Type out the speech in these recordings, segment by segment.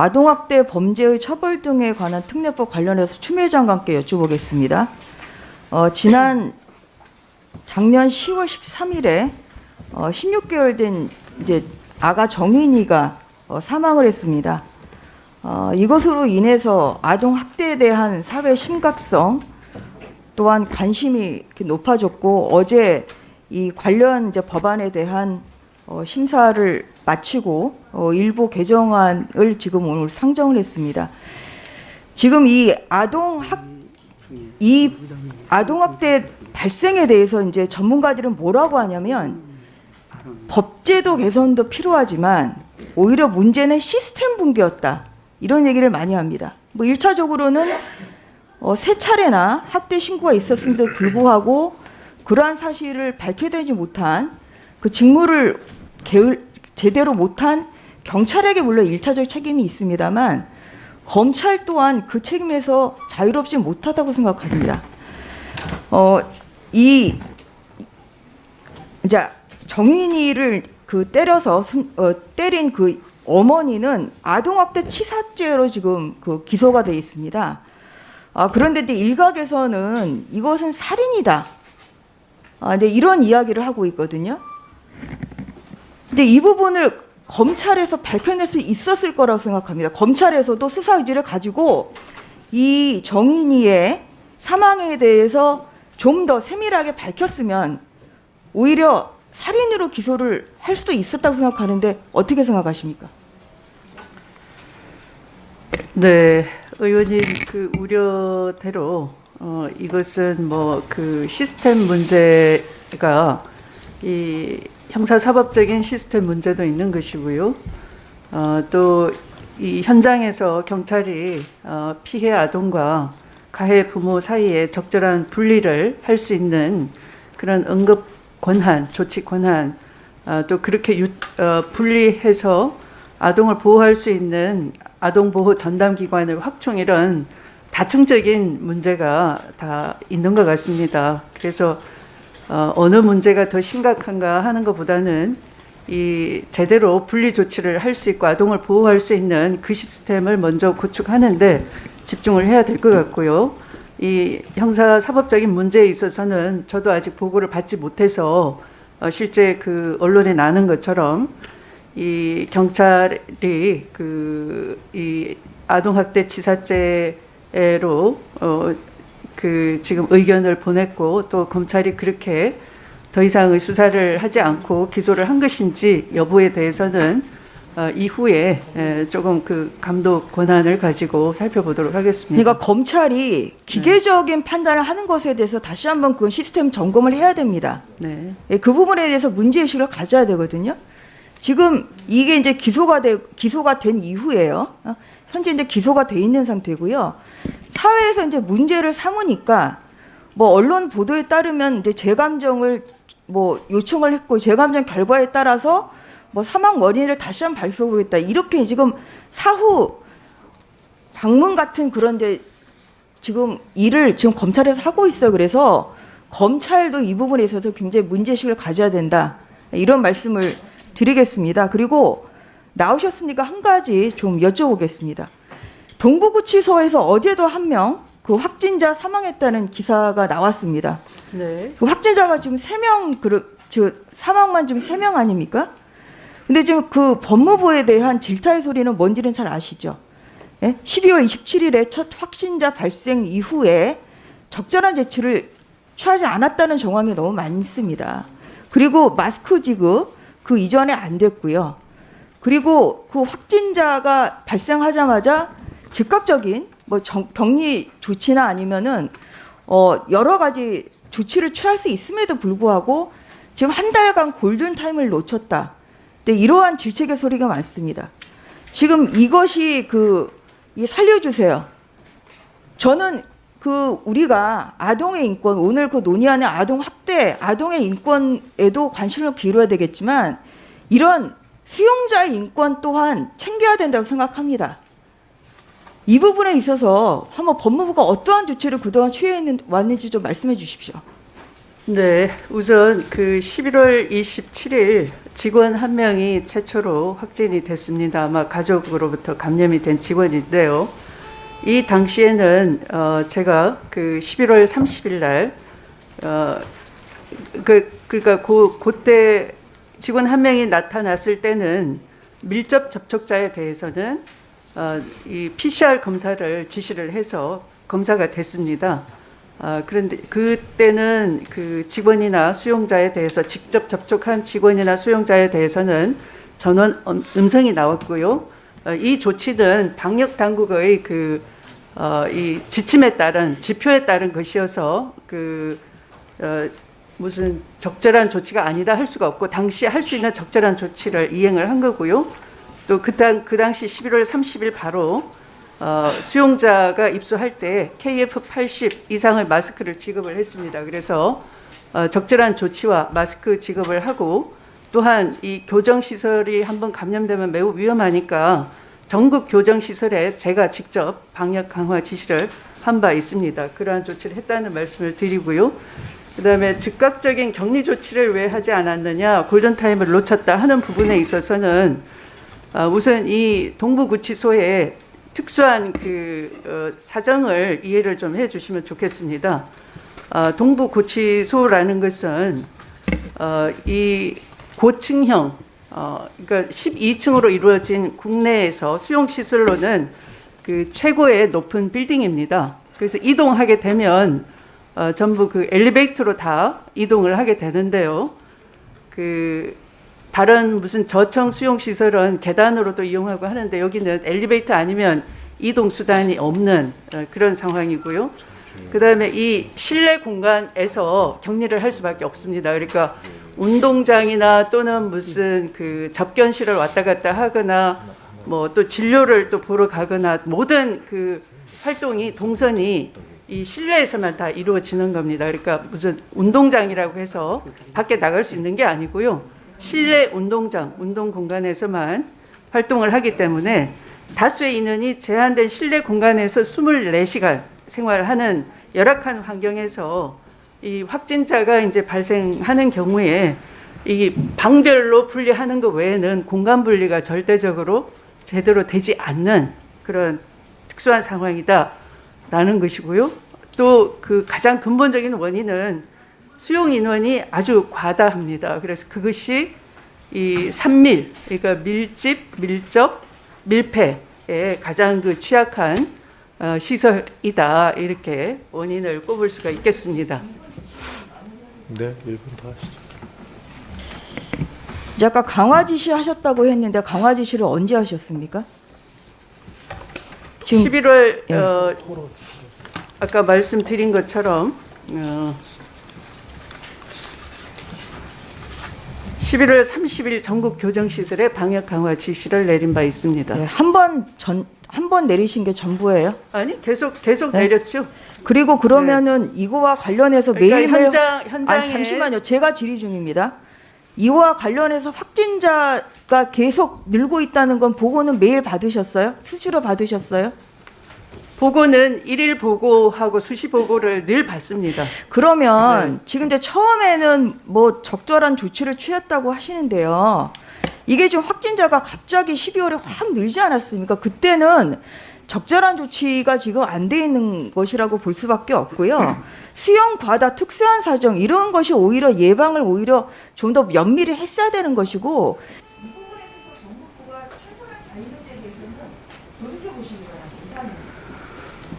아동학대 범죄의 처벌 등에 관한 특례법 관련해서 추미애 장관께 여쭤보겠습니다. 어, 지난 작년 10월 13일에 어, 16개월 된 이제 아가 정인이가 어, 사망을 했습니다. 어, 이것으로 인해서 아동 학대에 대한 사회 심각성 또한 관심이 높아졌고 어제 이 관련 이제 법안에 대한 어, 심사를 마치고 어, 일부 개정안을 지금 오늘 상정을 했습니다. 지금 이 아동 학이 아동 학대 발생에 대해서 이제 전문가들은 뭐라고 하냐면 법제도 개선도 필요하지만 오히려 문제는 시스템 붕괴였다. 이런 얘기를 많이 합니다. 뭐 1차적으로는 어, 세 차례나 학대 신고가 있었음에도 불구하고 그러한 사실을 밝혀내지 못한 그 직무를 게을, 제대로 못한 경찰에게 물론 일차적 책임이 있습니다만 검찰 또한 그 책임에서 자유롭지 못하다고 생각합니다. 어, 이 이제 정인이를 그 때려서 숨- 어, 때린 그 어머니는 아동학대 치사죄로 지금 그 기소가 돼 있습니다. 아, 그런데 이제 일각에서는 이것은 살인이다. 아, 네, 이런 이야기를 하고 있거든요. 근데 이 부분을 검찰에서 밝혀낼 수 있었을 거라고 생각합니다. 검찰에서도 수사 의지를 가지고 이 정인이의 사망에 대해서 좀 더 세밀하게 밝혔으면 오히려 살인으로 기소를 할 수도 있었다고 생각하는데 어떻게 생각하십니까? 네, 의원님 그 우려대로 어, 이것은 뭐 그 시스템 문제가 이 형사사법적인 시스템 문제도 있는 것이고요. 어, 또 이 현장에서 경찰이 어, 피해 아동과 가해 부모 사이에 적절한 분리를 할 수 있는 그런 응급 권한, 조치 권한, 어, 또 그렇게 유, 어, 분리해서 아동을 보호할 수 있는 아동보호 전담기관을 확충 이런 다층적인 문제가 다 있는 것 같습니다. 그래서 어, 어느 문제가 더 심각한가 하는 것보다는 이 제대로 분리 조치를 할 수 있고 아동을 보호할 수 있는 그 시스템을 먼저 구축하는데 집중을 해야 될 것 같고요. 이 형사 사법적인 문제에 있어서는 저도 아직 보고를 받지 못해서 어, 실제 그 언론에 나는 것처럼 이 경찰이 그 이 아동학대 치사죄로 어 그 지금 의견을 보냈고 또 검찰이 그렇게 더 이상의 수사를 하지 않고 기소를 한 것인지 여부에 대해서는 어 이후에 에, 조금 그 감독 권한을 가지고 살펴보도록 하겠습니다. 그러니까 검찰이 기계적인 판단을 하는 것에 대해서 다시 한번 그 시스템 점검을 해야 됩니다. 네. 예, 그 부분에 대해서 문제 의식을 가져야 되거든요. 지금 이게 이제 기소가 돼, 기소가 된 이후에요. 어? 현재 이제 기소가 돼 있는 상태고요. 사회에서 이제 문제를 삼으니까 뭐 언론 보도에 따르면 이제 재감정을 뭐 요청을 했고 재감정 결과에 따라서 뭐 사망 원인을 다시 한번 발표하겠다. 이렇게 지금 사후 방문 같은 그런 데 지금 일을 지금 검찰에서 하고 있어요. 그래서 검찰도 이 부분에 있어서 굉장히 문제식을 가져야 된다. 이런 말씀을 드리겠습니다. 그리고 나오셨으니까 한 가지 좀 여쭤보겠습니다. 동부구치소에서 어제도 한 명 그 확진자 사망했다는 기사가 나왔습니다. 네. 그 확진자가 지금 세 명 그룹 저 사망만 지금 세 명 아닙니까? 근데 지금 그 법무부에 대한 질타의 소리는 뭔지는 잘 아시죠? 예? 12월 27일에 첫 확진자 발생 이후에 적절한 조치를 취하지 않았다는 정황이 너무 많습니다. 그리고 마스크 지급 그 이전에 안 됐고요. 그리고 그 확진자가 발생하자마자 즉각적인 뭐 정- 격리 조치나 아니면은 어 여러 가지 조치를 취할 수 있음에도 불구하고 지금 한 달간 골든 타임을 놓쳤다. 근데 이러한 질책의 소리가 많습니다. 지금 이것이 그 이 살려주세요. 저는 그 우리가 아동의 인권 오늘 그 논의하는 아동 학대 아동의 인권에도 관심을 기울여야 되겠지만 이런 수용자의 인권 또한 챙겨야 된다고 생각합니다. 이 부분에 있어서 한번 법무부가 어떠한 조치를 그동안 취해 왔는지 좀 말씀해 주십시오. 네, 우선 그 11월 27일 직원 한 명이 최초로 확진이 됐습니다. 아마 가족으로부터 감염이 된 직원인데요. 이 당시에는 어 제가 그 11월 30일 날 어, 그, 그러니까 그, 그때 직원 한 명이 나타났을 때는 밀접 접촉자에 대해서는 어, 이 PCR 검사를 지시를 해서 검사가 됐습니다. 아, 그런데 그때는 그 직원이나 수용자에 대해서 직접 접촉한 직원이나 수용자에 대해서는 전원 음- 음성이 나왔고요. 어, 이 조치는 방역 당국의 그, 어, 이 지침에 따른 지표에 따른 것이어서 그, 어, 무슨 적절한 조치가 아니다 할 수가 없고 당시 할 수 있는 적절한 조치를 이행을 한 거고요. 또 그 당, 그 당시 11월 30일 바로 어, 수용자가 입수할 때 KF80 이상의 마스크를 지급을 했습니다. 그래서 어, 적절한 조치와 마스크 지급을 하고 또한 이 교정 시설이 한번 감염되면 매우 위험하니까 전국 교정 시설에 제가 직접 방역 강화 지시를 한 바 있습니다. 그러한 조치를 했다는 말씀을 드리고요. 그다음에 즉각적인 격리 조치를 왜 하지 않았느냐, 골든 타임을 놓쳤다 하는 부분에 있어서는 아, 우선 이 동부구치소에 특수한 그 어, 사정을 이해를 좀 해주시면 좋겠습니다. 아, 동부구치소라는 것은 어, 이 고층형, 어, 그러니까 12층으로 이루어진 국내에서 수용 시설로는 그 최고의 높은 빌딩입니다. 그래서 이동하게 되면 어, 전부 그 엘리베이터로 다 이동을 하게 되는데요. 그 다른 무슨 저청 수용 시설은 계단으로도 이용하고 하는데 여기는 엘리베이터 아니면 이동 수단이 없는 어, 그런 상황이고요. 그다음에 이 실내 공간에서 격리를 할 수밖에 없습니다. 그러니까 운동장이나 또는 무슨 그 접견실을 왔다 갔다 하거나 뭐 또 진료를 또 보러 가거나 모든 그 활동이 동선이 이 실내에서만 다 이루어지는 겁니다. 그러니까 무슨 운동장이라고 해서 밖에 나갈 수 있는 게 아니고요. 실내 운동장, 운동 공간에서만 활동을 하기 때문에 다수의 인원이 제한된 실내 공간에서 24시간 생활하는 열악한 환경에서 이 확진자가 이제 발생하는 경우에 이 방별로 분리하는 것 외에는 공간 분리가 절대적으로 제대로 되지 않는 그런 특수한 상황이다 라는 것이고요. 또 그 가장 근본적인 원인은 수용 인원이 아주 과다합니다. 그래서 그것이 이 산밀, 그러니까 밀집, 밀접, 밀폐에 가장 그 취약한 어, 시설이다 이렇게 원인을 꼽을 수가 있겠습니다. 네, 1분 더 하시죠. 아까 강화 지시 하셨다고 했는데 강화 지시를 언제 하셨습니까? 지금 11월 예. 어, 아까 말씀드린 것처럼 어, 11월 30일 전국 교정 시설에 방역 강화 지시를 내린 바 있습니다. 네, 한번 전 한 번 내리신 게 전부예요. 아니 계속 계속 네. 내렸죠. 그리고 그러면은 이거와 관련해서 그러니까 매일매일 현장 현장에 아니 잠시만요. 제가 질의 중입니다. 이와 관련해서 확진자가 계속 늘고 있다는 건 보고는 매일 받으셨어요? 수시로 받으셨어요? 보고는 일일 보고하고 수시 보고를 늘 받습니다. 그러면 네. 지금 이제 처음에는 뭐 적절한 조치를 취했다고 하시는데요. 이게 지금 확진자가 갑자기 12월에 확 늘지 않았습니까? 그때는 적절한 조치가 지금 안 돼 있는 것이라고 볼 수밖에 없고요. 수용 과다 특수한 사정 이런 것이 오히려 예방을 오히려 좀 더 면밀히 했어야 되는 것이고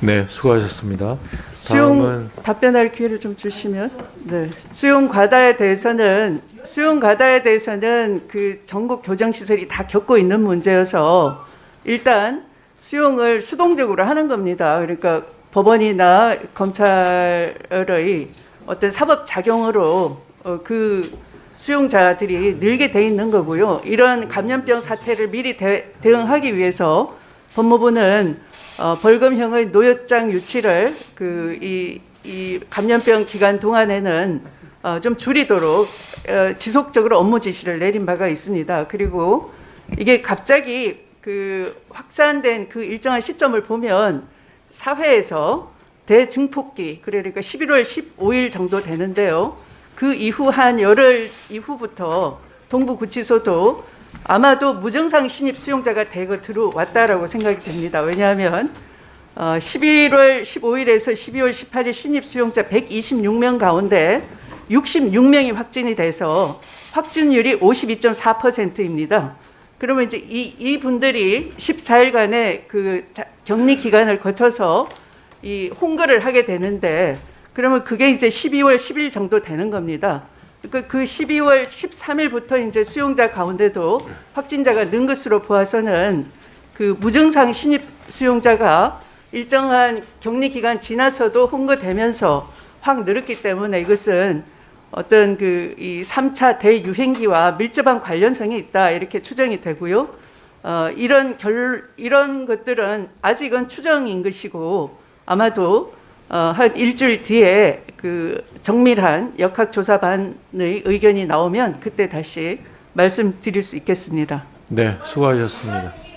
네, 수고하셨습니다. 수용 다음은 답변할 기회를 좀 주시면 네 수용 과다에 대해서는 수용 과다에 대해서는 그 전국 교정 시설이 다 겪고 있는 문제여서 일단 수용을 수동적으로 하는 겁니다. 그러니까 법원이나 검찰의 어떤 사법 작용으로 어, 그 수용자들이 늘게 돼 있는 거고요. 이런 감염병 사태를 미리 대, 대응하기 위해서 법무부는 어, 벌금형의 노역장 유치를 그 이 이 감염병 기간 동안에는 어, 좀 줄이도록 어, 지속적으로 업무 지시를 내린 바가 있습니다. 그리고 이게 갑자기 그 확산된 그 일정한 시점을 보면 사회에서 대증폭기 그러니까 11월 15일 정도 되는데요. 그 이후 한 열흘 이후부터 동부구치소도 아마도 무증상 신입 수용자가 대거 들어왔다라고 생각이 됩니다. 왜냐하면 어, 11월 15일에서 12월 18일 신입 수용자 126명 가운데 66명이 확진이 돼서 확진율이 52.4%입니다. 그러면 이제 이, 이 분들이 14일간의 그 자- 격리 기간을 거쳐서 이 홍거를 하게 되는데 그러면 그게 이제 12월 10일 정도 되는 겁니다. 그, 그 12월 13일부터 이제 수용자 가운데도 확진자가 는 것으로 보아서는 그 무증상 신입 수용자가 일정한 격리 기간 지나서도 홍거되면서 확 늘었기 때문에 이것은 어떤 그 이 3차 대유행기와 밀접한 관련성이 있다 이렇게 추정이 되고요. 어, 이런 결 이런 것들은 아직은 추정인 것이고 아마도 어, 한 일주일 뒤에 그 정밀한 역학조사반의 의견이 나오면 그때 다시 말씀드릴 수 있겠습니다. 네, 수고하셨습니다.